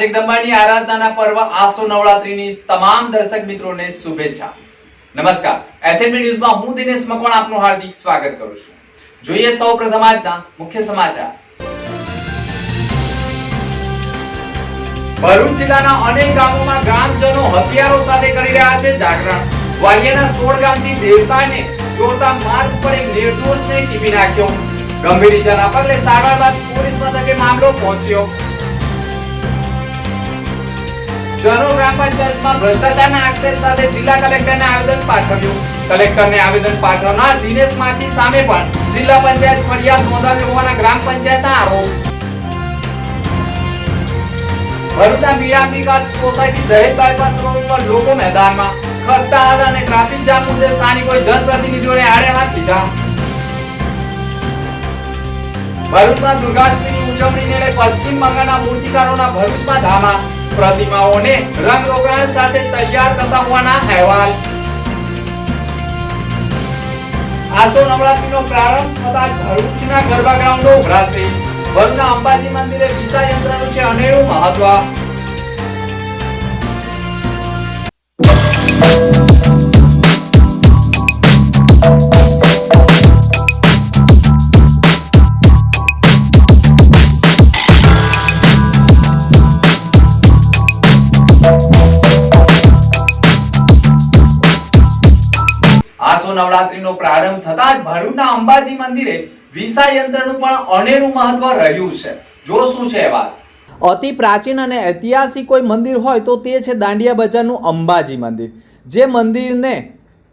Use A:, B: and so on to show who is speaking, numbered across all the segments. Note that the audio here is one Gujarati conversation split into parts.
A: જગદંબાની આરાધનાના પર્વ આસો નવરાત્રીની તમામ દર્શક મિત્રોને શુભેચ્છા. નમસ્કાર. એસએનબી ન્યૂઝમાં હું દિનેશ મકવાણ આપનું હાર્દિક સ્વાગત કરું છું. જોઈએ સૌપ્રથમ આજના મુખ્ય સમાચાર. ભરૂચ જિલ્લાના અનેક ગામોમાં ગ્રામજનો હથિયારો સાથે કરી રહ્યા છે જાગરણ. વાલિયાના સોળ ગામથી દેસાઈને જોડતા માર્ગ પર એક નિર્દોષને ટીપી નાખ્યો. ગંભીર ઇજાના પગલે સારવાર બાદ પોલીસ મથકે મામલો પહોંચ્યો. જનો પંચાયતમાં ભ્રષ્ટાચારના આક્ષેપ સાથે જિલ્લા કલેક્ટરને આવેદન પાઠવ્યું. કલેક્ટરને આવેદન પાઠવનાર દિનેશ માછી સામે પણ જિલ્લા પંચાયત ફરિયાદ નોંધાવી હોવાના ગ્રામ પંચાયતના આરોપ. ભરૂચના Mirambika society Dahej bypass road પર લોકો મેદાનમાં ખસ્તા હતા અને ટ્રાફિક જામ મુદ્દે સ્થાનિકોએ જનપ્રતિનિધિઓને આડે હાથ લીધા. ભરૂચમાં દુર્ગાષ્ટમીની ઉજવણીને લઈ પશ્ચિમ બંગાળના મૂર્તિકારોના ભરૂચમાં ધામા પ્રતિમાઓને રંગ રોગાણ સાથે તૈયાર થતા હોવાના અહેવાલ. આસો નવરાત્રીનો પ્રારંભ થતા ભરૂચના ગરબા ગ્રાઉન્ડો ઉભરાશે. ભરૂચના અંબાજી મંદિરે વિસા યંત્રનું છે અનેરું મહત્વ. આસો નવરાત્રીનો પ્રારંભ થતા જ ભરૂચના અંબાજી મંદિરે વિસા યંત્રનું પણ અનેરું મહત્વ રહ્યું છે. જો શું છે વાત?
B: અતિ પ્રાચીન અને ઐતિહાસિક કોઈ મંદિર હોય તો તે છે દાંડિયા બજારનું અંબાજી મંદિર, જે મંદિરને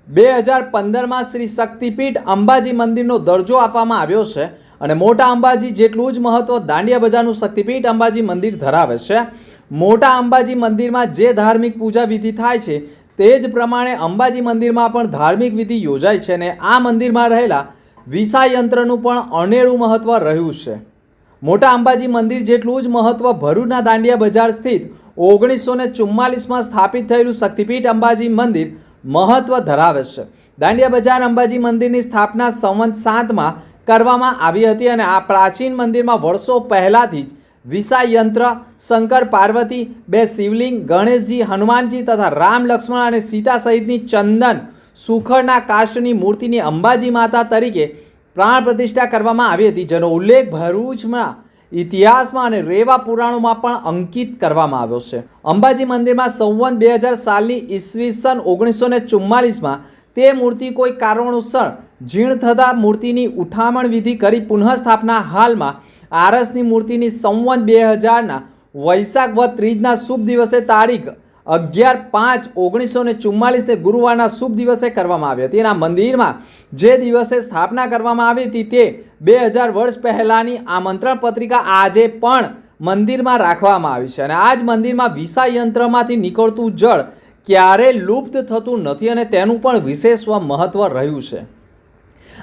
B: બે હજાર પંદરમાં શ્રી શક્તિપીઠ અંબાજી મંદિરનો દરજ્જો આપવામાં આવ્યો છે અને મોટા અંબાજી જેટલું જ મહત્વ દાંડિયા બજારનું શક્તિપીઠ અંબાજી મંદિર ધરાવે છે. મોટા અંબાજી મંદિરમાં જે ધાર્મિક પૂજા વિધિ થાય છે તે જ પ્રમાણે અંબાજી મંદિરમાં પણ ધાર્મિક વિધિ યોજાય છે અને આ મંદિરમાં રહેલા વિસા યંત્રનું પણ અનેરું મહત્વ રહ્યું છે. મોટા અંબાજી મંદિર જેટલું જ મહત્વ ભરૂચના દાંડિયા બજાર સ્થિત ઓગણીસો ને ચુમ્માલીસમાં સ્થાપિત થયેલું શક્તિપીઠ અંબાજી મંદિર મહત્વ ધરાવે છે. દાંડિયા બજાર અંબાજી મંદિરની સ્થાપના સંવંત સાતમાં કરવામાં આવી હતી અને આ પ્રાચીન મંદિરમાં વર્ષો પહેલાંથી જ વિસા યંત્ર શંકર પાર્વતી, બે શિવલિંગ, ગણેશજી, હનુમાનજી તથા રામ, લક્ષ્મણ અને સીતા સહિતની ચંદન સુખડના કાષ્ટની મૂર્તિની અંબાજી માતા તરીકે પ્રાણ પ્રતિષ્ઠા કરવામાં આવી હતી, જેનો ઉલ્લેખ ભરૂચમાં, ઇતિહાસમાં અને રેવા પુરાણોમાં પણ અંકિત કરવામાં આવ્યો છે. અંબાજી મંદિરમાં સંવન બે હજાર સાલની ઈસવીસન ઓગણીસો ને ચુમ્માલીસમાં તે મૂર્તિ કોઈ કારણોસર જીર્ણ થતાં મૂર્તિની ઉઠામણ વિધિ કરી પુનઃસ્થાપના હાલમાં આરસની મૂર્તિની સંવંત બે હજારના વૈશાખ વધ ત્રીજના શુભ દિવસે તારીખ અગિયાર પાંચ ઓગણીસો ને ચુમ્માલીસને ગુરુવારના શુભ દિવસે કરવામાં આવી હતી. એના મંદિરમાં જે દિવસે સ્થાપના કરવામાં આવી હતી તે બે હજાર વર્ષ પહેલાંની આમંત્રણ પત્રિકા આજે પણ મંદિરમાં રાખવામાં આવી છે. અને આ જ મંદિરમાં વિસા યંત્રમાંથી નીકળતું જળ ક્યારે લુપ્ત થતું નથી અને તેનું પણ વિશેષ મહત્વ રહ્યું છે.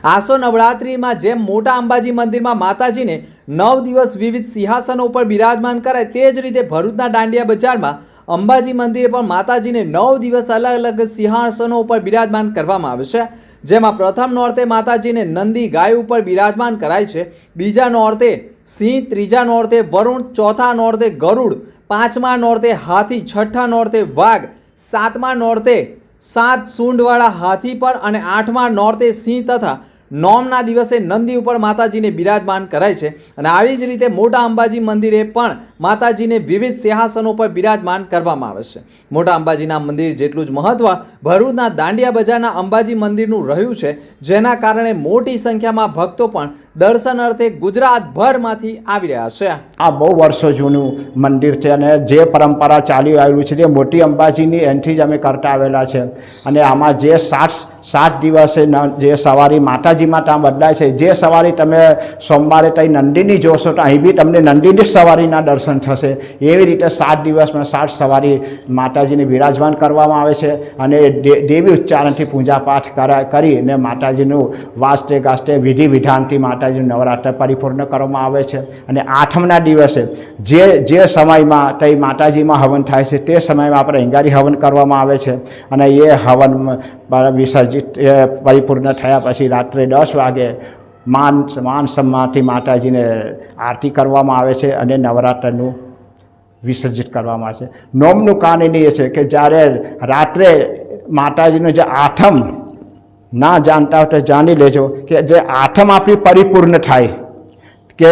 B: આસો નવરાત્રિમાં જેમ મોટા અંબાજી મંદિરમાં માતાજીને નવ દિવસ વિવિધ સિંહાસનો ઉપર બિરાજમાન કરાય તે જ રીતે ભરૂચના દાંડિયા બજારમાં અંબાજી મંદિરે પણ માતાજીને નવ દિવસ અલગ અલગ સિંહાસનો ઉપર બિરાજમાન કરવામાં આવે છે, જેમાં પ્રથમ નોરતે માતાજીને નંદી ગાય ઉપર બિરાજમાન કરાય છે, બીજા નોરતે સિંહ, ત્રીજા નોરતે વરુણ, ચોથા નોરતે ગરુડ, પાંચમા નોરતે હાથી, છઠ્ઠા નોરતે વાઘ, સાતમા નોરતે સાત સૂંઢવાળા હાથી પર અને આઠમા નોરતે સિંહ તથા નોમના દિવસે નંદી ઉપર માતાજીને બિરાજમાન કરાય છે અને આવી જ રીતે મોટા અંબાજી મંદિરે પણ માતાજીને વિવિધ સિંહાસનો પર બિરાજમાન કરવામાં આવે છે. મોટા અંબાજીના મંદિર જેટલું જ મહત્વ ભરૂચના દાંડિયા બજારના અંબાજી મંદિરનું રહ્યું છે, જેના કારણે મોટી સંખ્યામાં ભક્તો પણ દર્શન અર્થે ગુજરાતભરમાંથી આવી રહ્યા છે.
C: આ બહુ વર્ષો જૂનું મંદિર છે અને જે પરંપરા ચાલી આવેલું છે તે મોટી અંબાજીની એનથી જ અમે કરતા આવેલા છે. અને આમાં જે સાત સાત દિવસે જે સવારી માતાજીમાં ત્યાં બદલાય છે. જે સવારી તમે સોમવારે ત્યાં નંદીની જોશો તો અહીં બી તમને નંદીની જ સવારીના દર્શન થશે. એવી રીતે સાત દિવસમાં સાત સવારી માતાજીને બિરાજમાન કરવામાં આવે છે અને દેવી ઉચ્ચારણથી પૂજાપાઠ કરા કરીને માતાજીનું વાસ્તે ગાસ્તે વિધિ વિધાનથી માતાજીનું નવરાત્ર પરિપૂર્ણ કરવામાં આવે છે. અને આઠમના દિવસે જે જે સમયમાં તઈ માતાજીમાં હવન થાય છે તે સમયમાં આપણે અંગારી હવન કરવામાં આવે છે. અને એ હવન બ- વિસર્જિત પરિપૂર્ણ થયા પછી રાત્રે દસ વાગે માન માન સન્માનથી માતાજીને આરતી કરવામાં આવે છે અને નવરાત્રનું વિસર્જિત કરવામાં આવે છે. નોમનું કારણ એ છે કે જ્યારે રાત્રે માતાજીનું જે આઠમ ના જાણતા હોય તો જાણી લેજો કે જે આઠમ આપણી પરિપૂર્ણ થાય. કે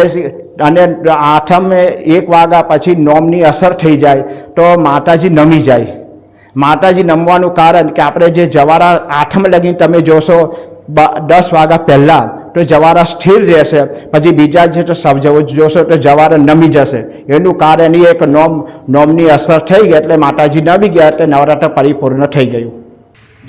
C: અને આઠમ એક વાગ્યા પછી નોમની અસર થઈ જાય તો માતાજી નમી જાય. માતાજી નમવાનું કારણ કે આપણે જે જવારા આઠમ લગી તમે જોશો દસ વાગ્યા પહેલાં તો જવારા સ્થિર રહેશે, પછી બીજા જે તો સબ જોશો તો જવારા નમી જશે. એનું કારણ એ એક નોમ, નોમની અસર થઈ ગઈ એટલે માતાજી નમી ગયા એટલે નવરાત્ર પરિપૂર્ણ થઈ ગયું.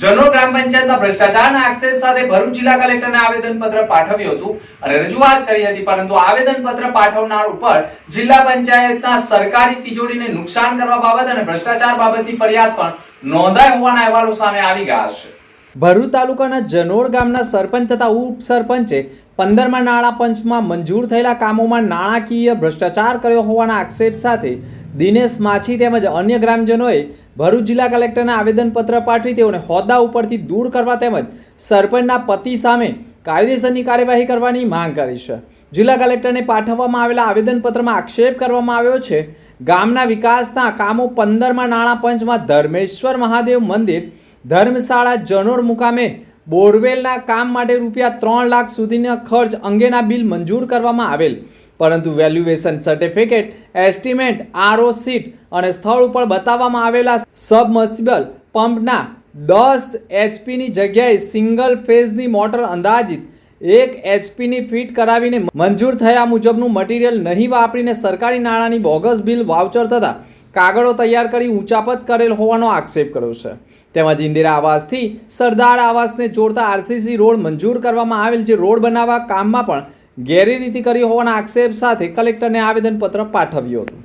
A: જનોર ગ્રામ પંચાયતના ભ્રષ્ટાચારના આક્ષેપ સાથે ભરૂચ જિલ્લા કલેક્ટરને આવેદનપત્ર પાઠવ્યું હતું અને રજૂઆત કરી હતી, પરંતુ આવેદનપત્ર પાઠવનાર ઉપર જિલ્લા પંચાયતના સરકારી તિજોરીને નુકસાન કરવા બાબત અને ભ્રષ્ટાચાર બાબતની ફરિયાદ પણ નોંધાઈ હોવાના અહેવાલો સામે આવી ગયા છે.
B: ભરૂચ તાલુકાના જનોર ગામના સરપંચ તથા ઉપસરપંચે પંદરમાં નાણાં પંચમાં મંજૂર થયેલા કામોમાં નાણાકીય ભ્રષ્ટાચાર કર્યો હોવાના આક્ષેપ સાથે દિનેશ માછી તેમજ અન્ય ગ્રામજનોએ ભરૂચ જિલ્લા કલેક્ટરને આવેદનપત્ર પાઠવી તેઓને હોદ્દા ઉપરથી દૂર કરવા તેમજ સરપંચના પતિ સામે કાયદેસરની કાર્યવાહી કરવાની માંગ કરી છે. જિલ્લા કલેક્ટરને પાઠવવામાં આવેલા આવેદનપત્રમાં આક્ષેપ કરવામાં આવ્યો છે. ગામના વિકાસના કામો પંદરમાં નાણાં પંચમાં ધર્મેશ્વર મહાદેવ મંદિર, ધર્મશાળા જનોર મુકામે બોરવેલના કામ માટે રૂપિયા ત્રણ લાખ સુધીના ખર્ચ અંગેના બિલ મંજૂર કરવામાં આવેલ. પરંતુ valuation certificate estimate R O sheet અને સ્થળ ઉપર બતાવવામાં આવેલા સબમર્સિબલ પંપના દસ એચપીની જગ્યાએ સિંગલ ફેઝની મોટર અંદાજિત એક એચપીની ફિટ કરાવીને મંજૂર થયા મુજબનું મટીરિયલ નહીં વાપરીને સરકારી નાણાંની બોગસ બિલ વાઉચર તથા કાગળો તૈયાર કરી ઊંચાપત કરેલ હોવાનો આક્ષેપ કર્યો છે. તેમજ ઇન્દિરા આવાસથી સરદાર આવાસને જોડતા આરસીસી રોડ મંજૂર કરવામાં આવેલ જે રોડ બનાવવા કામમાં પણ ગેરરીતિ કરી હોવાના આક્ષેપ સાથે કલેક્ટરને આવેદનપત્ર પાઠવ્યું હતું.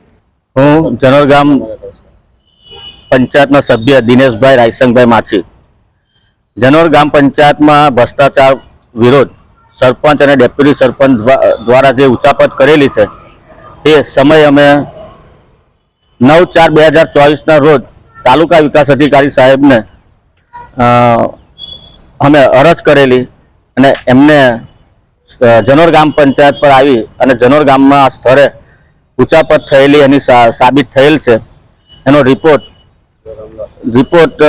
D: હું જનોર ગામ પંચાયતના સભ્ય દિનેશભાઈ રાયસંગભાઈ માછી. જનોર ગામ પંચાયતમાં ભ્રષ્ટાચાર વિરોધ સરપંચ અને ડેપ્યુટી સરપંચ દ્વા- દ્વારા જે ઉચાપત કરેલી છે, એ સમય અમે નવ ચાર બે હજાર ચોવીસના રોજ તાલુકા વિકાસ અધિકારી સાહેબને અમે અરજ કરેલી અને એમને જનોર ગામ પંચાયત પર આવી અને જનોર ગામમાં સ્થળે ઉચાપત થયેલી એની સાબિત થયેલ છે. એનો રિપોર્ટ રિપોર્ટ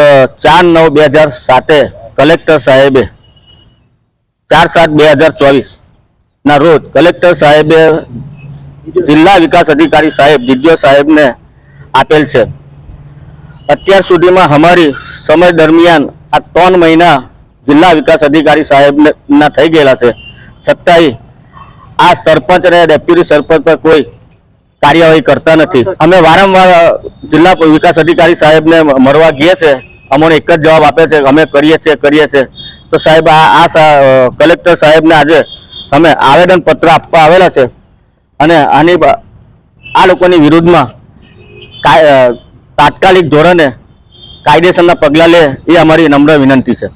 D: ચાર નવ બે હજાર સાતે કલેક્ટર સાહેબે, ચાર સાત બે હજાર ચોવીસ ના રોજ કલેક્ટર સાહેબે જિલ્લા વિકાસ અધિકારી સાહેબ ડીડીઓ સાહેબને આપેલ છે. અત્યાર સુધીમાં અમારી સમય દરમિયાન આ ત્રણ મહિના જિલ્લા વિકાસ અધિકારી સાહેબના થઈ ગયેલા છે. છતાંય આ સરપંચ અને ડેપ્યુટી સરપંચ પર કોઈ કાર્યવાહી કરતા નથી. અમે વારંવાર જિલ્લા વિકાસ અધિકારી સાહેબને મળવા ગયે છે. અમને એક જ જવાબ આપે છે અમે કરીએ છીએ કરીએ છીએ. તો સાહેબ, આ કલેક્ટર સાહેબને આજે અમે આવેદનપત્ર આપવા આવેલા છે. અને આની આ લોકોની વિરુદ્ધમાં તાત્કાલિક ધોરણે કાયદેસરના પગલાં લે એ અમારી નમ્ર વિનંતી છે.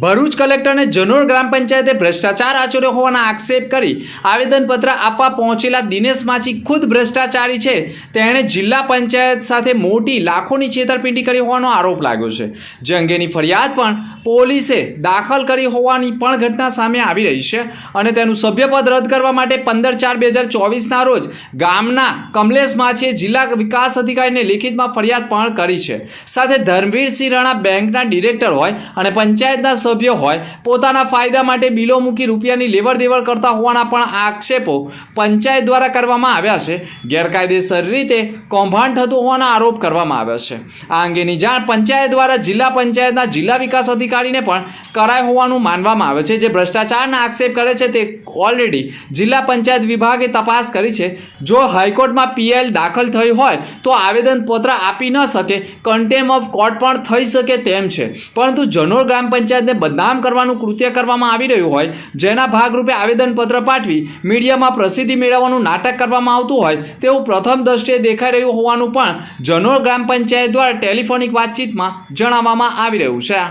B: ભરૂચ કલેક્ટરને જનોર ગ્રામ પંચાયતે ભ્રષ્ટાચાર આચર્યો હોવાના આક્ષેપ કરી આવેદનપત્ર આપવા પહોંચેલા દિનેશ માછી ખુદ ભ્રષ્ટાચારી છે. તેણે જિલ્લા પંચાયત સાથે મોટી લાખોની છેતરપિંડી કરી હોવાનો આરોપ લાગ્યો છે. જે અંગેની ફરિયાદ પણ પોલીસે દાખલ કરી હોવાની પણ ઘટના સામે આવી રહી છે અને તેનું સભ્યપદ રદ કરવા માટે પંદર ચાર બે હજાર ચોવીસના રોજ ગામના કમલેશ માછીએ જિલ્લા વિકાસ અધિકારીને લેખિતમાં ફરિયાદ પણ કરી છે. સાથે ધર્મવીરસિંહ રાણા બેંકના ડિરેક્ટર હોય અને પંચાયતના સભ્ય હોય, પોતાના ફાયદા માટે બિલો મૂકી રૂપિયાની લેવડ દેવડ કરતા હોવાના પણ આક્ષેપો પંચાયત દ્વારા કરવામાં આવ્યા છે. ગેરકાયદેસર રીતે કૌભાંડ થતું હોવાના આરોપ કરવામાં આવ્યો છે. આ અંગેની જાણ પંચાયત દ્વારા જિલ્લા પંચાયતના જિલ્લા વિકાસ અધિકારીને પણ કરાય હોવાનું માનવામાં આવે છે. જે ભ્રષ્ટાચારના આક્ષેપ કરે છે તે ઓલરેડી જિલ્લા પંચાયત વિભાગે તપાસ કરી છે. જો હાઈકોર્ટમાં પીએલ દાખલ થઈ હોય તો આવેદનપત્ર આપી ન શકે. કન્ટેમ ઓફ કોર્ટ પણ થઈ શકે તેમ છે. પરંતુ જનોર ગ્રામ પંચાયતને બદનામ કરવાનું કૃત્ય કરવામાં આવી રહ્યું હોય જેના ભાગરૂપે આવેદનપત્ર પાઠવી મીડિયામાં પ્રસિદ્ધિ મેળવવાનું નાટક કરવામાં આવતું હોય તેવું પ્રથમ દ્રષ્ટિએ દેખાઈ રહ્યું હોવાનું પણ જનોર ગ્રામ પંચાયત દ્વારા ટેલિફોનિક વાતચીતમાં જણાવવામાં આવી રહ્યું છે.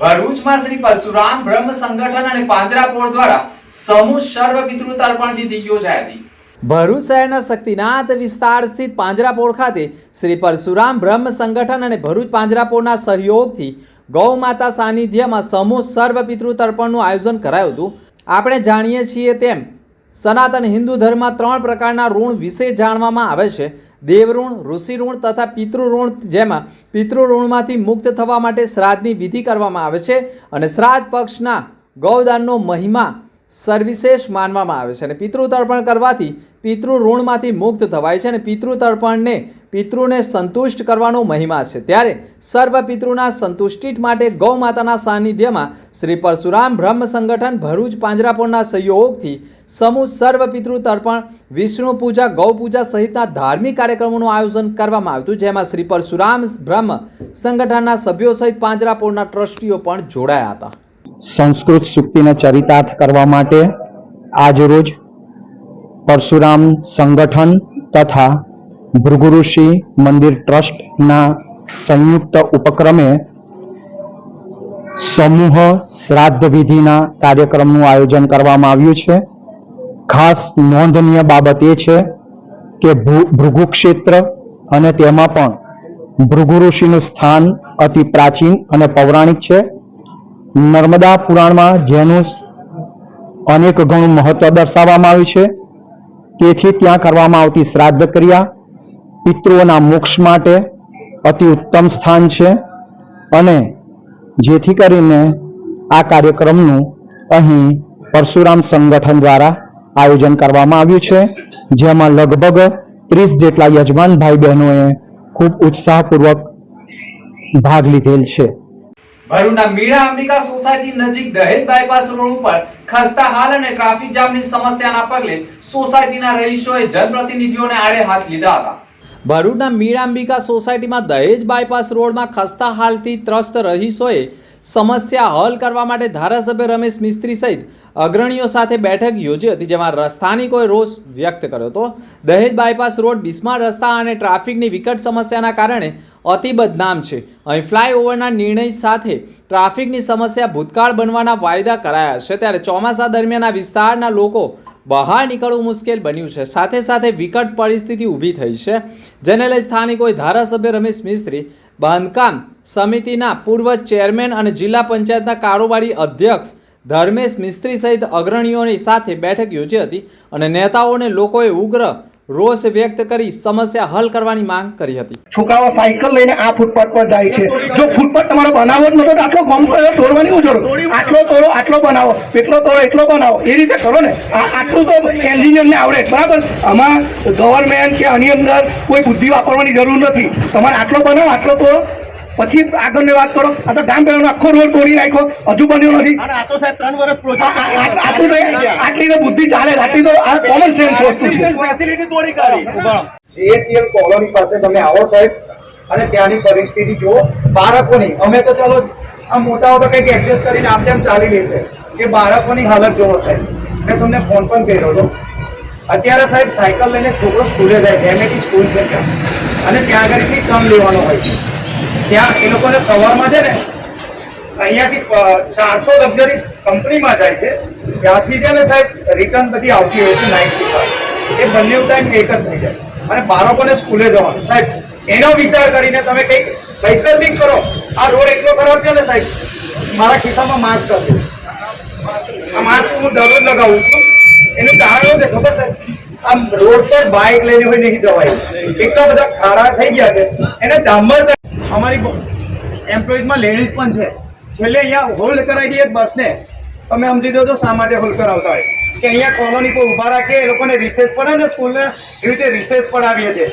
A: ભરૂચમાં શ્રી પરશુરામ બ્રહ્મ સંગઠન અને પાંજરાપોળ દ્વારા સમૂહ સર્વ પિતૃ તર્પણ વિધિ યોજાઈ હતી.
B: ભરૂચ શહેરના શક્તિનાથ વિસ્તાર સ્થિત પાંજરાપોળ ખાતે શ્રી પરશુરામ બ્રહ્મ સંગઠન અને ભરૂચ પાંજરાપોળના સહયોગથી ગૌ માતા સાનિધ્યમાં સમૂહ સર્વ પિતૃ તર્પણનું આયોજન કરાયું હતું. આપણે જાણીએ છીએ તેમ, સનાતન હિન્દુ ધર્મમાં ત્રણ પ્રકારના ઋણ વિશે જાણવામાં આવે છે. દેવઋણ ઋષિ ઋણ તથા પિતૃઋણ જેમાં પિતૃઋણમાંથી મુક્ત થવા માટે શ્રાદ્ધની વિધિ કરવામાં આવે છે અને શ્રાદ્ધ પક્ષના ગૌદાનનો મહિમા સર્વિશેષ માનવામાં આવે છે. અને પિતૃ તર્પણ કરવાથી પિતૃ ઋણમાંથી મુક્ત થવાય છે અને પિતૃ તર્પણને પિતૃને સંતુષ્ટ કરવાનો મહિમા છે. ત્યારે સર્વ પિતૃના સંતુષ્ટિ માટે ગૌ માતાના સાનિધ્યમાં શ્રી પરશુરામ બ્રહ્મ સંગઠન ભરૂચ પાંજરાપોળના સહયોગથી સમૂહ સર્વ પિતૃ તર્પણ, વિષ્ણુ પૂજા, ગૌ પૂજા સહિતના ધાર્મિક કાર્યક્રમોનું આયોજન કરવામાં આવ્યું હતું. જેમાં શ્રી પરશુરામ બ્રહ્મ સંગઠનના સભ્યો સહિત પાંજરાપોળના ટ્રસ્ટીઓ પણ જોડાયા હતા.
E: સંસ્કૃત સુક્તિને ચરિતાર્થ કરવા માટે આજરોજ પરશુરામ સંગઠન તથા ભૃગુઋષિ મંદિર ટ્રસ્ટના સંયુક્ત ઉપક્રમે સમૂહ શ્રાદ્ધ વિધિના કાર્યક્રમનું આયોજન કરવામાં આવ્યું છે. ખાસ નોંધનીય બાબત એ છે કે ભૃગુ ક્ષેત્ર અને તેમાં પણ ભૃગુ ઋષિનું સ્થાન અતિ પ્રાચીન અને પૌરાણિક છે. નર્મદા પુરાણમાં જેનું અનેક ગણું મહત્વ દર્શાવવામાં આવ્યું છે. તેથી ત્યાં કરવામાં આવતી શ્રાદ્ધ ક્રિયા પિતૃઓના મોક્ષ માટે અતિ ઉત્તમ સ્થાન છે અને જેથી કરીને આ કાર્યક્રમનું અહીં પરશુરામ સંગઠન દ્વારા આયોજન કરવામાં આવ્યું છે, જેમાં લગભગ ત્રીસ જેટલા યજમાન ભાઈ બહેનોએ ખૂબ ઉત્સાહપૂર્વક ભાગ લીધેલ છે.
A: ભરૂચના મીરા અંબિકા સોસાયટી નજીક દહેજ બાયપાસ રોડ ઉપર ખસ્તા હાલ અને ટ્રાફિક જામની સમસ્યાના પગલે સોસાયટીના રહીશોએ જનપ્રતિનિધિઓને આડે હાથ લીધા હતા.
B: ભરૂચના મીણાંબિકા સોસાયટીમાં દહેજ બાયપાસ રોડમાં ખસ્તા હાલથી ત્રસ્ત રહીશોએ સમસ્યા હલ કરવા માટે ધારાસભ્ય રમેશ મિસ્ત્રી સહિત અગ્રણીઓ સાથે બેઠક યોજી હતી, જેમાં સ્થાનિકોએ રોષ વ્યક્ત કર્યો હતો. દહેજ બાયપાસ રોડ બિસ્માર રસ્તા અને ટ્રાફિકની વિકટ સમસ્યાના કારણે અતિ બદનામ છે. અહીં ફ્લાયઓવરના નિર્ણય સાથે ટ્રાફિકની સમસ્યા ભૂતકાળ બનવાના વાયદા કરાયા છે. ત્યારે ચોમાસા દરમિયાન આ વિસ્તારના લોકો બહાર નીકળવું મુશ્કેલ બન્યું છે. સાથે સાથે વિકટ પરિસ્થિતિ ઊભી થઈ છે. જેને લઈ સ્થાનિકોએ ધારાસભ્ય રમેશ મિસ્ત્રી, બાંધકામ સમિતિના પૂર્વ ચેરમેન અને જિલ્લા પંચાયતના કારોબારી અધ્યક્ષ ધર્મેશ મિસ્ત્રી સહિત અગ્રણીઓની સાથે બેઠક યોજી હતી અને નેતાઓને લોકોએ ઉગ્ર રોષ વ્યક્ત કરી સમસ્યા હલ કરવાની માંગ કરી હતી.
F: છોકરાઓ સાયકલ લઈને આ ફૂટપાથ પર જાય છે. જો ફૂટપાથ તમારો બનાવો જ નતો તો આટલો ગમ કર્યો તોડવાની હું જરૂર? આટલો તોડો, આટલો બનાવો, એટલો તોડો, એટલો બનાવો. એ રીતે કરો ને. આ આટલું તો એન્જિનિયરને આવડે. બરાબર? આમાં ગવર્મેન્ટ કે આની અંદર કોઈ બુદ્ધિ વાપરવાની જરૂર નથી. તમારે આટલો બનાવો, આટલો તોડો. પછી આગળની વાત કરો. આ તો ગામ પહેલાનો આખો રોડ તોડી નાખ્યો. હજુ બન્યો નથી. આટલું તો બુદ્ધિ ચાલે આટલી તો આ કોમન સેન્સ વસ્તુ છે.
G: જેએસીએલ કોલોની પાસે તમે આવો સાહેબ. અને ત્યાંની પરિસ્થિતિ જુઓ. બાળકોની અમે તો ચાલો આ મોટાઓ તો કંઈક એડજસ્ટ કરીને આમ તેમ ચાલી લેશે કે બાળકોની હાલત જુઓ સાહેબ. મેં તમને ફોન પણ કર્યો હતો. અત્યારે સાહેબ સાયકલ લઈને છોકરો સ્કૂલે જાય છે. એમએટી સ્કૂલ છે અને ત્યાં આગળથી ટર્ન લેવાનો હોય છે. ત્યાં એ લોકોને સવારમાં છે ને અહીંયાથી ચારસો લક્ઝરી કંપનીમાં જાય છે. ત્યાંથી છે ને સાહેબ રિટર્ન બધી આવતી હોય છે નાઇટ શિફ્ટ એ બંને ટાઈમ એક જ થઈ જાય. અને બાળકોને સ્કૂલે જવાનું. સાહેબ, એનો વિચાર કરીને તમે કંઈક વૈકલ્પિક કરો. આ રોડ એટલો ખરાબ છે ને સાહેબ, મારા ખિસ્સામાં માસ્ક હશે. આ માસ્ક હું દરરોજ લગાવું છું. એનું કારણ છે ખબર છે? આમ રોડ પર બાઇક લઈને હોય નહીં જવાય. એટલા બધા ખારા થઈ ગયા છે. એને ડામર અમારી એમ્પ્લોઈઝમાં લેડીઝ પણ છે. છેલ્લે અહીંયા હોલ્ડ કરાવી દઈએ બસને. તમે સમજી દો શા માટે હોલ્ડ કરાવતા હોય? કે અહીંયા કોલોની પર ઊભા રાખીએ એ લોકોને રિસેસ પડે ને સ્કૂલને એવી રીતે રિસેસ પડાવીએ છીએ.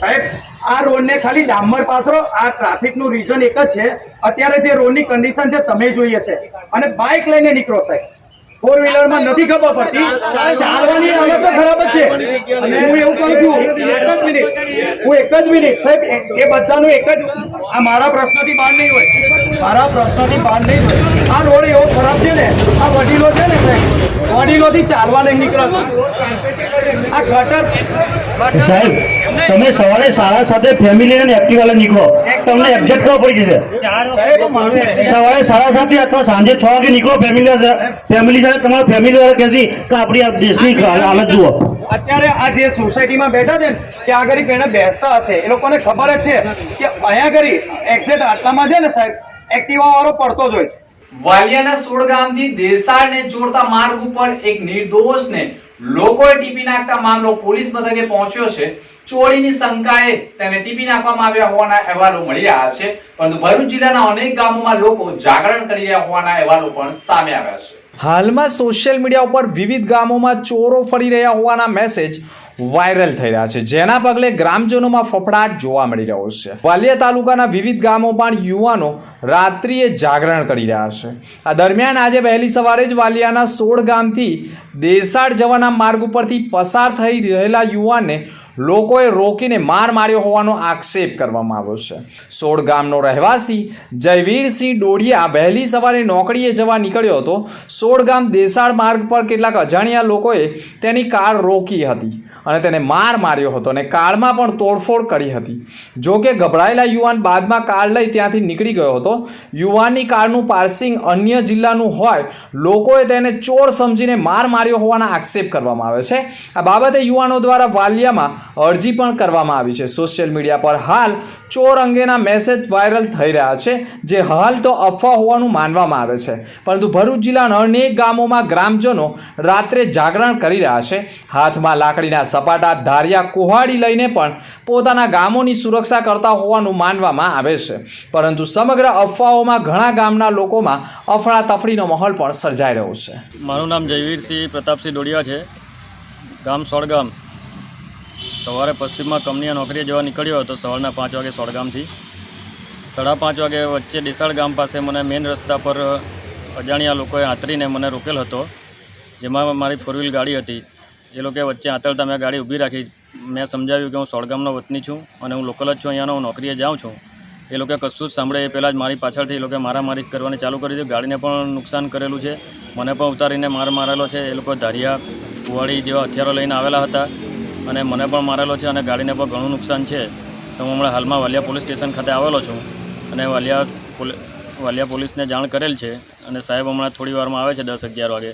G: સાહેબ, આ રોડને ખાલી ડામર પાથરો, આ ટ્રાફિકનું રીઝન એક જ છે. અત્યારે જે રોડની કન્ડિશન છે, તમે જોઈએ છે. અને બાઇક લઈને નીકળો, સાહેબ. ફોર વ્હીલરમાં નથી ખબર પડતી. ચાલવાની હાલત ખરાબ જ છે. અને હું એવું કહું છું, એક જ મિનિટ. હું એક જ મિનિટ. સાહેબ એ બધાનું એક જ આ મારા પ્રશ્નથી બહાર નહીં હોય. મારા પ્રશ્નથી બહાર નહીં હોય. આ રોડ એવો ખરાબ છે ને. આ વડીલો છે ને, સાહેબ. વડીલોથી ચાલવા નહીં નીકળતું. આ ગટર
H: સાહેબ તમે સવારે સાડા સાથે ફેમિલી અને એક્ટિવા લઈને નીકળો. તમને એક્ઝેક્ટ ખબર પડી જશે. સવારે સાડા સાથે અથવા સાંજે છ વાગે નીકળો ફેમિલી ફેમિલી સાથે. તમારા ફેમિલી વાળા કહેશે કે આપણી આ દેશની હાલત જુઓ.
G: અત્યારે આ જે સોસાયટીમાં બેઠા છે ને ત્યાં આગળ એને બેસતા હશે. એ લોકોને ખબર જ છે કે અહીંયા આગળ એક્ઝેક્ટ આટલામાં છે ને સાહેબ એક્ટિવા વાળો પડતો જ હોય
A: વાલિયાના સોળ ગામથી દેસાડને જોડતા માર્ગ ઉપર એક નિર્દોષને લોકોએ ટીપી નાખતા મામલો પોલીસ મથકે પહોંચ્યો છે. ચોરીની શંકાએ તેને ટીપી નાખવામાં આવ્યા હોવાના અહેવાલો મળી રહ્યા છે. પરંતુ ભરૂચ જિલ્લાના અનેક ગામોમાં લોકો જાગરણ કરી રહ્યા હોવાના અહેવાલો પણ સામે આવ્યા છે.
B: હાલમાં સોશિયલ મીડિયા ઉપર વિવિધ ગામોમાં ચોરો ફરી રહ્યા હોવાના મેસેજ વાયરલ થઈ રહ્યા છે. જેના પગલે ગ્રામજનોમાં ફફડાટ જોવા મળી રહ્યો છે. વાલિયા તાલુકાના વિવિધ ગામો પણ યુવાનો રાત્રિએ જાગરણ કરી રહ્યા છે. આ દરમિયાન આજે વહેલી સવારે જ વાલિયાના સોળ ગામથી દેસાડ જવાના માર્ગ ઉપરથી પસાર થઈ રહેલા યુવાનને લોકોએ રોકીને માર માર્યો હોવાનો આક્ષેપ કરવામાં આવ્યો છે. સોળ ગામનો રહેવાસી જયવીરસિંહ ડોડિયા વહેલી સવારે નોકરીએ જવા નીકળ્યો હતો. સોળ ગામ દેસાડ માર્ગ પર કેટલાક અજાણ્યા લોકોએ તેની કાર રોકી હતી. અને તેને માર માર્યો હતો અને કારમાં પણ તોડફોડ કરી હતી. જો કે ગભરાયેલા યુવાન બાદમાં કાર લઈ ત્યાંથી નીકળી ગયો હતો. યુવાનની કારનું પાર્સિંગ અન્ય જિલ્લાનું હોય, લોકોએ તેને ચોર સમજીને માર માર્યો હોવાના આક્ષેપ કરવામાં આવે છે. આ બાબતે યુવાનો દ્વારા વાલિયામાં અરજી પણ કરવામાં આવી છે. સોશિયલ મીડિયા પર હાલ ચોર અંગેના મેસેજ વાયરલ થઈ રહ્યા છે, જે હાલ તો અફવા હોવાનું માનવામાં આવે છે. પરંતુ ભરૂચ જિલ્લાના અનેક ગામોમાં ગ્રામજનો રાત્રે જાગરણ કરી રહ્યા છે. હાથમાં લાકડીના સપાટા ધારિયા કુહાડી લઈને પણ પોતાના ગામોની સુરક્ષા કરતા હોવાનું માનવામાં આવે છે. પરંતુ સમગ્ર અફવાઓમાં ઘણા ગામના લોકોમાં અફડાતફડીનો માહોલ પણ સર્જાઈ રહ્યો છે.
I: મારું નામ જયવીરસિંહ પ્રતાપસિંહ ડોડિયા છે. ગામ સોળગામ. સવારે પશ્ચિમમાં કંપનીએ નોકરીએ જવા નીકળ્યો હતો સવારના પાંચ વાગે સોળગામથી. સાડા પાંચ વાગે વચ્ચે ડીસાળ ગામ પાસે મને મેઇન રસ્તા પર અજાણ્યા લોકોએ આંતરીને મને રોકેલ હતો, જેમાં મારી ફોર વ્હીલ ગાડી હતી. એ લોકોએ વચ્ચે આંતરતા મેં ગાડી ઊભી રાખી. મેં સમજાવ્યું કે હું સોળગામનો વતની છું અને હું લોકલ જ છું, અહીંયાનો હું નોકરીએ જાઉં છું. એ લોકોએ કશું જ સાંભળે એ પહેલાં જ મારી પાછળથી એ લોકોએ મારામારી કરવાની ચાલુ કરી દીધી. ગાડીને પણ નુકસાન કરેલું છે. મને પણ ઉતારીને માર મારેલો છે. એ લોકો ધારિયા, કુવાડી જેવા હથિયારો લઈને આવેલા હતા અને મને પણ મારેલો છે અને ગાડીને પણ ઘણું નુકસાન છે. તો હું હમણાં હાલમાં વાલિયા પોલીસ સ્ટેશન ખાતે આવેલો છું અને વાલિયા વાલિયા પોલીસને જાણ કરેલ છે અને સાહેબ હમણાં થોડી વારમાં આવે છે દસ અગિયાર વાગે.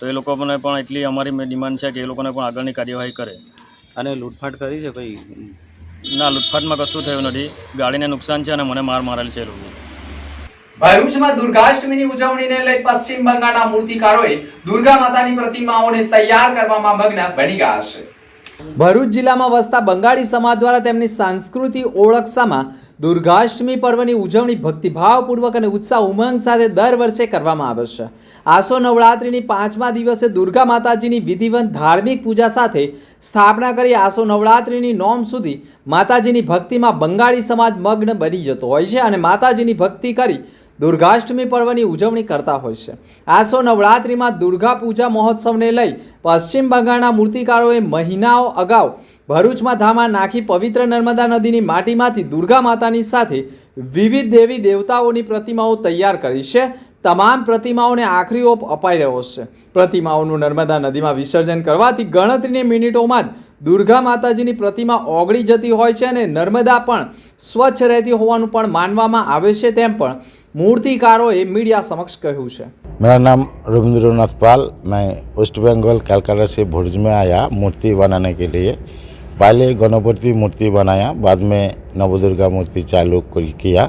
I: તો એ લોકોને પણ એટલી અમારી ડિમાન્ડ છે કે એ લોકોને પણ આગળની કાર્યવાહી કરે.
J: અને લૂંટફાટ કરી છે ભાઈ
I: ના લૂંટફાટમાં કશું થયું નથી. ગાડીને નુકસાન છે અને મને માર મારેલ છે લોકો
A: ભરૂચમાં દુર્ગાષ્ટમીની ઉજવણીને લઈ પશ્ચિમ બંગાળના મૂર્તિકારોએ દુર્ગા માતાની પ્રતિમાઓને તૈયાર કરવામાં મગ્ન બની ગયા છે.
B: ભરૂચ જિલ્લામાં વસતા બંગાળી સમાજ દ્વારા તેમની સાંસ્કૃતિક ઓળખામાં દુર્ગાષ્ટમી પર્વની ઉજવણી ભક્તિભાવપૂર્વક અને ઉત્સાહ ઉમંગ સાથે દર વર્ષે કરવામાં આવે છે. આસો નવરાત્રિની પાંચમા દિવસે દુર્ગા માતાજીની વિધિવંત ધાર્મિક પૂજા સાથે સ્થાપના કરી આસો નવરાત્રિની નોમ સુધી માતાજીની ભક્તિમાં બંગાળી સમાજ મગ્ન બની જતો હોય છે અને માતાજીની ભક્તિ કરી દુર્ગાષ્ટમી પર્વની ઉજવણી કરતા હોય છે. આસો નવરાત્રિમાં દુર્ગા પૂજા મહોત્સવને લઈ પશ્ચિમ બંગાળના મૂર્તિકારોએ મહિનાઓ અગાઉ ભરૂચમાં ધામા નાખી પવિત્ર નર્મદા નદીની માટીમાંથી દુર્ગા માતાની સાથે વિવિધ દેવી દેવતાઓની પ્રતિમાઓ તૈયાર કરી છે. તમામ પ્રતિમાઓને આખરી ઓપ અપાઈ રહ્યો છે. પ્રતિમાઓનું નર્મદા નદીમાં વિસર્જન કરવાથી ગણતરીની મિનિટોમાં જ દુર્ગા માતાજીની પ્રતિમા ઓગળી જતી હોય છે અને નર્મદા પણ સ્વચ્છ રહેતી હોવાનું પણ માનવામાં આવે છે તેમ પણ મૂર્તિકારોએ મીડિયા સમક્ષ કહ્યું છે
K: मेरा नाम रविंद्रनाथ पाल मैं वेस्ट बंगाल कलकत्ता से भुर्ज में आया मूर्ति बनाने के लिए पहले गणपति मूर्ति बनाया बाद में नवदुर्गा मूर्ति चालू कर- किया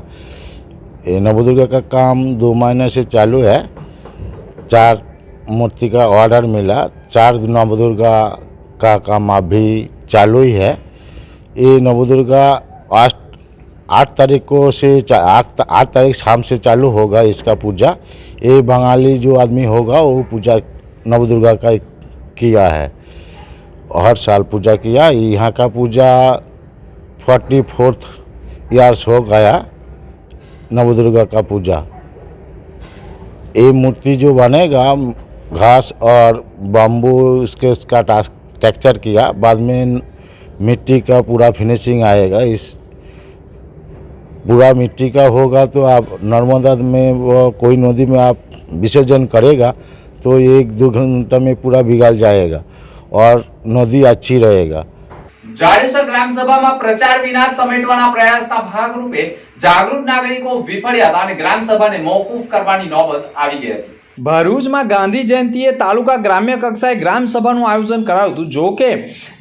K: ये नवदुर्गा का काम दो महीने से चालू है चार मूर्ति का ऑर्डर मिला चार नवदुर्गा का काम अभी चालू ही है ये नवदुर्गा आज आठ तारीख को से आठ आठ तारीख शाम से चालू होगा इसका पूजा। ये बंगाली जो आदमी होगा, वो पूजा नवदुर्गा का किया है। हर साल पूजा किया। यहाँ का पूजा फोर्टी फोर्थ ईयर्स हो गया नवदुर्गा का पूजा। ये मूर्ति जो बनेगा, घास और बम्बू इसके इसका टेक्चर किया, बाद में मिट्टी का पूरा फिनिशिंग आएगा। इस पूरा मिट्टी का होगा तो आप नर्मदा में वो कोई नदी में आप विसर्जन करेगा तो एक दो घंटा में पूरा बिगड़ जाएगा और नदी अच्छी रहेगा
A: જાડેશ્વર ગ્રામ સભામાં પ્રચાર વિનાશ સમેટવાના પ્રયાસના ભાગરૂપે જાગૃત નાગરિકો વિફળ્યા હતા અને ગ્રામ સભાને મોકૂફ કરવાની નોબત આવી ગઈ હતી
B: ભરૂચમાં ગાંધી જયંતિએ તાલુકા ગ્રામ્ય કક્ષાએ ગ્રામ સભાનું આયોજન કરાયું હતું. જો કે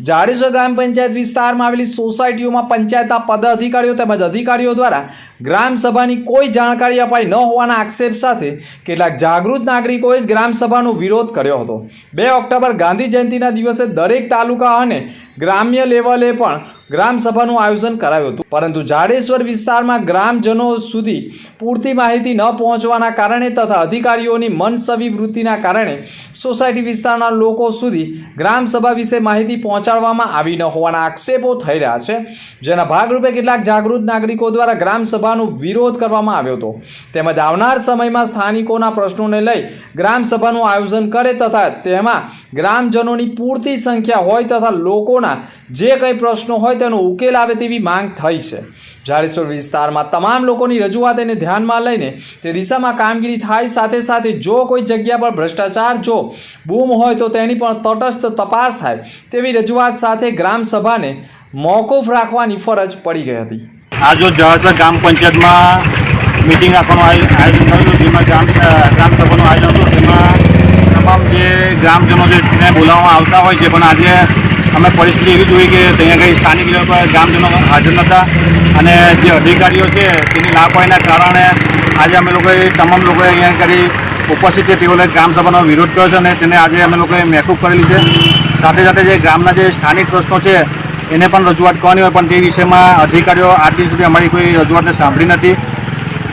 B: જાડેશ્વર ગ્રામ પંચાયત વિસ્તારમાં આવેલી સોસાયટીઓમાં પંચાયતના પદાધિકારીઓ તેમજ અધિકારીઓ દ્વારા ગ્રામ સભાની કોઈ જાણકારી અપાઈ ન હોવાના આક્ષેપ સાથે કેટલાક જાગૃત નાગરિકોએ જ ગ્રામ સભાનો વિરોધ કર્યો હતો. બે ઓક્ટોબર ગાંધી જયંતિના દિવસે દરેક તાલુકા અને ગ્રામ્ય લેવલે પણ ગ્રામ સભાનું આયોજન કરાયું હતું. પરંતુ જાડેશ્વર વિસ્તારમાં ગ્રામજનો સુધી પૂરતી માહિતી ન પહોંચવાના કારણે તથા અધિકારીઓની મનસવી વૃત્તિના કારણે સોસાયટી વિસ્તારના લોકો સુધી ગ્રામ સભા વિશે માહિતી પહોંચાડવામાં આવી ન હોવાના આક્ષેપો થઈ રહ્યા છે. જેના ભાગરૂપે કેટલાક જાગૃત નાગરિકો દ્વારા ગ્રામ સભાનો વિરોધ કરવામાં આવ્યો હતો. તેમજ આવનાર સમયમાં સ્થાનિકોના પ્રશ્નોને લઈ ગ્રામ સભાનું આયોજન કરે તથા તેમાં ગ્રામજનોની પૂરતી સંખ્યા હોય તથા લોકોના જે કંઈ પ્રશ્નો હોય તેનો ઉકેલ આવે તેવી માંગ થઈ છે. જાડેશ્વર વિસ્તારમાં તમામ લોકોની રજૂઆત એને ધ્યાનમાં લઈને તે દિશામાં કામગીરી થાય, સાથે સાથે જો કોઈ જગ્યા પર ભ્રષ્ટાચાર, જો બૂમ હોય તો તેની પણ તટસ્થ તપાસ થાય તેવી રજૂઆત સાથે ગ્રામસભાને મોકૂફ રાખવાની ફરજ પડી ગઈ હતી.
H: આ રોજ જવાસર ગ્રામ પંચાયતમાં મિટિંગ રાખવાનું આયોજન થયું હતું, જેમાં ગ્રામ ગ્રામસભાનું આયોજન હતું તેમાં તમામ જે ગ્રામજનો જે બોલાવવામાં આવતા હોય છે પણ આજે અમે પરિસ્થિતિ એવી જોઈ કે ત્યાં કંઈ સ્થાનિક લેવલ પર ગ્રામજનો હાજર નહોતા અને જે અધિકારીઓ છે તેની લાપરવાહીના કારણે આજે અમે લોકોએ તમામ લોકોએ અહીંયા કરી ઉપસ્થિત છે. તેઓએ ગ્રામસભાનો વિરોધ કર્યો છે અને તેને આજે અમે લોકોએ મેકૂફ કરેલી છે. સાથે સાથે જે ગામના જે સ્થાનિક પ્રશ્નો છે એને પણ રજૂઆત કરવાની હોય, પણ તે વિષયમાં અધિકારીઓ આજ દિવસ સુધી અમારી કોઈ રજૂઆતને સાંભળી નથી.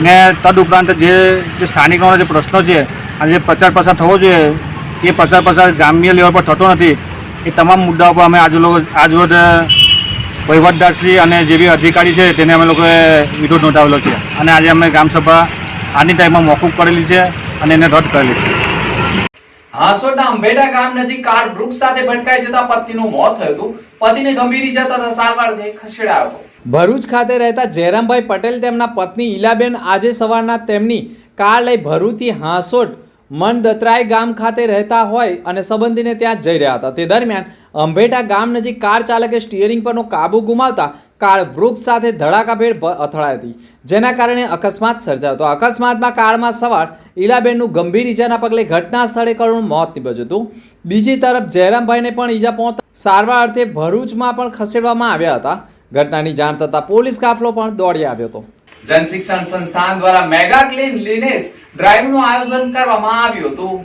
H: ને તદુપરાંત જે જે સ્થાનિકોના જે પ્રશ્નો છે અને જે પ્રચાર પ્રસાર થવો જોઈએ, એ પ્રચાર પ્રસાર ગ્રામ્ય લેવલ પર થતો નથી. એ તમામ મુદ્દાઓ પર અમે આજ લોકો આજરોજ વહીવટદારશ્રી અને જે બી અધિકારી છે તેને અમે લોકોએ વિરોધ નોંધાવેલો છે. અને આજે અમે ગ્રામસભા આજની ટાઈમમાં મોકૂફ કરેલી છે અને એને રદ કરેલી છે.
A: હાસોડના અંબેડા ગામ નજીક કાર વૃક્ષ સાથે ભટકાઈ જતા પત્નીનું મોત થયું હતું. પતિને ગંભીર ઇજા થતા સારવારથી ખસેડાયો હતો.
B: ભરૂચ ખાતે રહેતા જયરામભાઈ પટેલ તેમના પત્ની ઈલાબેન આજે સવારના તેમની કાર લઈ ભરૂચથી હાંસોટ મન દત્રાય ગામ ખાતે રહેતા હોય અને સંબંધીને ત્યાં જઈ રહ્યા હતા. તે દરમિયાન અંભેટા ગામ નજીક કાર ચાલકે સ્ટીયરિંગ પરનો કાબુ ગુમાવતા કાર વૃક્ષ સાથે ધડાકાભેર અથડાઈ હતી, જેના કારણે અકસ્માત સર્જાયો હતો. અકસ્માતમાં કારમાં સવાર ઈલાબેનનું ગંભીર ઈજાના પગલે ઘટના સ્થળે કરુણ મોત નીપજ્યું હતું. બીજી તરફ જયરામભાઈને પણ ઈજા પહોંચતા સારવાર અર્થે ભરૂચમાં પણ ખસેડવામાં આવ્યા હતા. ઘટનાની જાણ થતાં પોલીસ કાફલો પણ દોડી આવ્યો હતો.
A: જનશિક્ષણ સંસ્થાન દ્વારા મેગા ક્લીન લીનેસ ડ્રાઈવનું આયોજન કરવામાં આવ્યું હતું.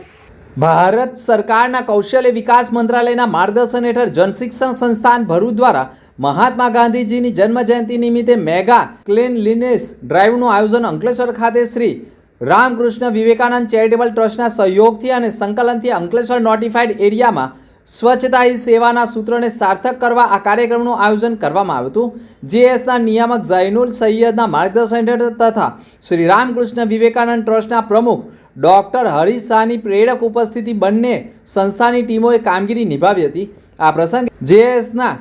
B: ભારત સરકારના કૌશલ્ય વિકાસ મંત્રાલયના માર્ગદર્શન હેઠળ જનશિક્ષણ સંસ્થાન ભરૂચ દ્વારા મહાત્મા ગાંધીજીની જન્મજયંતિ નિમિત્તે મેગા ક્લીનલીનેસ ડ્રાઈવનું આયોજન અંકલેશ્વર ખાતે શ્રી રામકૃષ્ણ વિવેકાનંદ ચેરિટેબલ ટ્રસ્ટના સહયોગથી અને સંકલનથી અંકલેશ્વર નોટિફાઈડ એરિયામાં સ્વચ્છતા હી સેવાના સૂત્રને સાર્થક કરવા આ કાર્યક્રમનું આયોજન કરવામાં આવ્યું હતું. જીએસના નિયામક ઝૈનુલ સૈયદના માર્ગદર્શન હેઠળ તથા શ્રી રામકૃષ્ણ વિવેકાનંદ ટ્રસ્ટના પ્રમુખ ડૉક્ટર હરીશ શાહની પ્રેરક ઉપસ્થિતિ બંને સંસ્થાની ટીમોએ કામગીરી નિભાવી હતી. આ પ્રસંગે જેએસના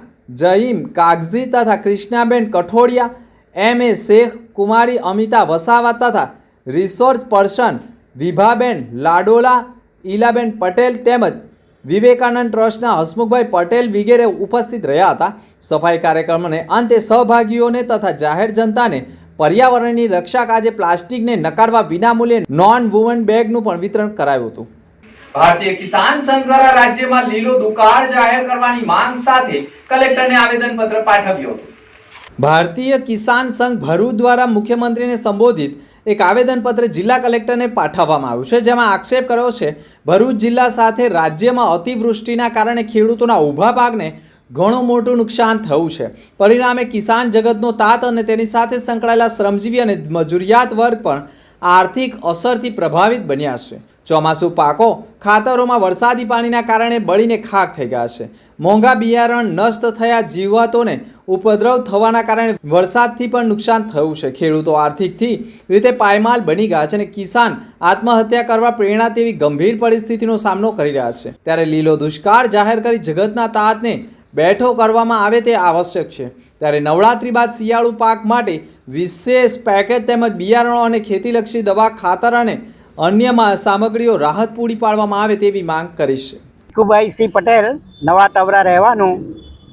B: જહીમ કાગઝી તથા કૃષ્ણાબેન કઠોડિયા, એમ એ શેખ કુમારી અમિતા વસાવા તથા રિસોર્સ પર્સન વિભાબેન લાડોલા, ઈલાબેન પટેલ તેમજ વિવેકાનંદ ટ્રસ્ટના હસમુખભાઈ પટેલ વગેરે ઉપસ્થિત રહ્યા હતા. સફાઈ કાર્યક્રમને અંતે સહભાગીઓને તથા જાહેર જનતાને પર્યાવરણની રક્ષા કાજે પ્લાસ્ટિકને નકારવા વિનામૂલ્યે નોન વુમન બેગનું પણ વિતરણ કરાયું હતું.
A: ભારતીય કિસાન સંઘ દ્વારા રાજ્યમાં લીલો દુકાળ જાહેર કરવાની માંગ સાથે કલેક્ટરને આવેદનપત્ર પાઠવ્યું હતું.
B: ભારતીય કિસાન સંઘ ભરૂચ દ્વારા મુખ્યમંત્રીને સંબોધિત એક આવેદનપત્ર જિલ્લા કલેક્ટરને પાઠવવામાં આવ્યું છે, જેમાં આક્ષેપ કર્યો છે, ભરૂચ જિલ્લા સાથે રાજ્યમાં અતિવૃષ્ટિના કારણે ખેડૂતોના ઊભા પાકને ઘણું મોટું નુકસાન થયું છે. પરિણામે કિસાન જગતનો તાત અને તેની સાથે સંકળાયેલા શ્રમજીવી અને મજૂરિયાત વર્ગ પણ આર્થિક અસરથી પ્રભાવિત બન્યા છે. ચોમાસુ પાકો ખાતરોમાં વરસાદી પાણીના કારણે બળીને ખાક થઈ ગયા છે. મોંઘા બિયારણ નષ્ટ થયા જીવાતોને ઉપદ્રવ થવાના કારણે વરસાદથી પણ નુકસાન થયું છે. ખેડૂતો આર્થિકથી રીતે પાયમાલ બની ગયા છે અને કિસાન આત્મહત્યા કરવા પ્રેરણા તેવી ગંભીર પરિસ્થિતિનો સામનો કરી રહ્યા છે. ત્યારે લીલો દુષ્કાળ જાહેર કરી જગતના તાતને બેઠો કરવામાં આવે તે આવશ્યક છે. ત્યારે નવરાત્રી બાદ શિયાળુ પાક માટે વિશેષ પેકેજ તેમજ બિયારણો અને ખેતીલક્ષી દવા, ખાતર અને અન્ય સામગ્રીઓ રાહત પૂરી પાડવામાં આવે તેવી માંગ કરી છે.
L: ભીખુભાઈ સિંહ પટેલ નવા તવરા રહેવાનું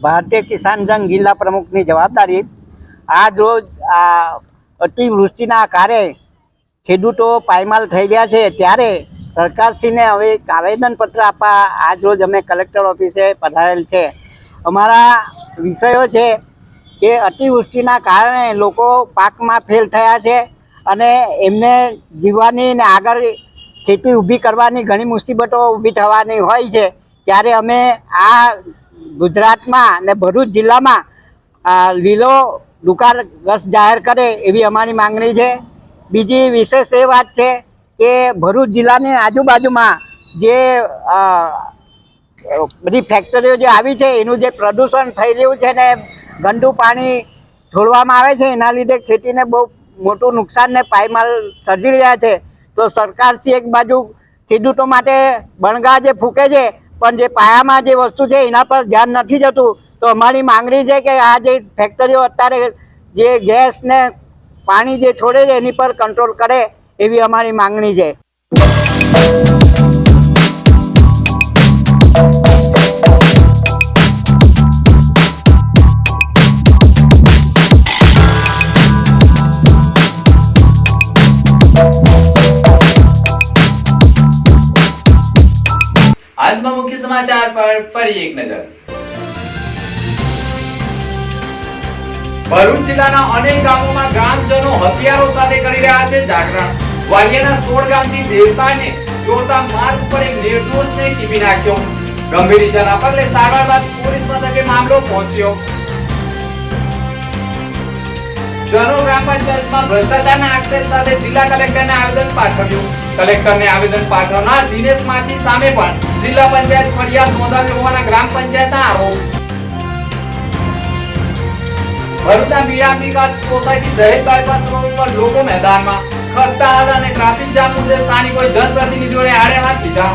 L: ભારતીય કિસાન સંઘ જિલ્લા પ્રમુખની જવાબદારી આજ રોજ આ અતિવૃષ્ટિના કારણે ખેડૂતો પાયમાલ થઈ ગયા છે. ત્યારે સરકારશ્રીને હવે એક આવેદનપત્ર આપવા આજ રોજ અમે કલેક્ટર ઓફિસે પધારેલ છે. અમારા વિષયો છે કે અતિવૃષ્ટિના કારણે લોકો પાકમાં ફેલ થયા છે અને એમને જીવવાની ને આગળ ખેતી ઊભી કરવાની ઘણી મુસીબતો ઊભી થવાની હોય છે. ત્યારે અમે આ ગુજરાતમાં અને ભરૂચ જિલ્લામાં લીલો લીલો રસ જાહેર કરે એવી અમારી માંગણી છે. બીજી વિશેષ એ વાત છે કે ભરૂચ જિલ્લાની આજુબાજુમાં જે બધી ફેક્ટરીઓ જે આવી છે, એનું જે પ્રદૂષણ થઈ રહ્યું છે ને ગંદુ પાણી છોડવામાં આવે છે, એના લીધે ખેતીને બહુ મોટું નુકસાન ને પાયમાલ સર્જી રહ્યા છે. તો સરકારશ્રી એક બાજુ ખેડૂતો માટે બણગા જે ફૂંકે છે પણ જે પાયામાં જે વસ્તુ છે એના પર ધ્યાન નથી જતું, તો અમારી માંગણી છે કે આ જે ફેક્ટરીઓ અત્યારે જે ગેસ ને પાણી જે છોડે છે, એની પર કંટ્રોલ કરે એવી અમારી માંગણી છે.
B: આજમાં મુખ્ય સમાચાર પર ફરી એક નજર. ભરૂચ જિલ્લાના અનેક ગામોમાં ગ્રામજનો હથિયારો સાથે કરી રહ્યા છે જાગરણ. વાલિયાના સોળ ગામથી દેસાઈને જોતા માર્ગ પર એક નિર્દોષને ટીપી નાખ્યો. ગંભીર ઇજાના પગલે સારવાર બાદ પોલીસ મથકે મામલો પહોંચ્યો. જનો ગ્રામ પંચાયતમાં ભ્રષ્ટાચારના આક્ષેપ સાથે જિલ્લા કલેક્ટરને આવેદન પાઠવ્યું. કલેક્ટરને આવેદન પાઠવનાર દિનેશ માછી સામે પણ જિલ્લા પંચાયત ફરિયાદ નોંધાવી હોવાના ગ્રામ પંચાયતના આરોપ. ભરૂચના Mirambika society Dahej bypass road ઉપર લોકો મેદાનમાં ખસ્તા હતા અને ટ્રાફિક જામ મુદ્દે સ્થાનિકોએ જનપ્રતિનિધિઓને આડે હાથ લીધા.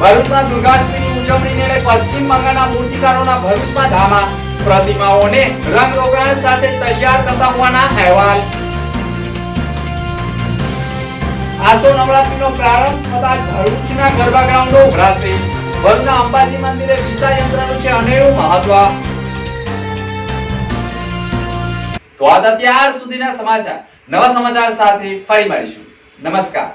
B: ભરૂચમાં દુર્ગાષ્ટમીની ઉજવણીને પશ્ચિમ બંગાળના મૂર્તિકારોના ભરૂચમાં ધામા પ્રતિમાઓને રંગરોગાણ સાથે તૈયાર કરતા હોવાના અહેવાલ. આસો નવરાત્રીનો પ્રારંભ થતા ભરૂચના ગરબા ગ્રાઉન્ડો ઉભરાશે. ભરૂચના અંબાજી મંદિરે વિસા યંત્રનું છે અનેરું મહત્વ. તો આ અત્યાર ત્યાર સુધીના સમાચાર. નવા સમાચાર સાથે ફરી મળીશું. નમસ્કાર.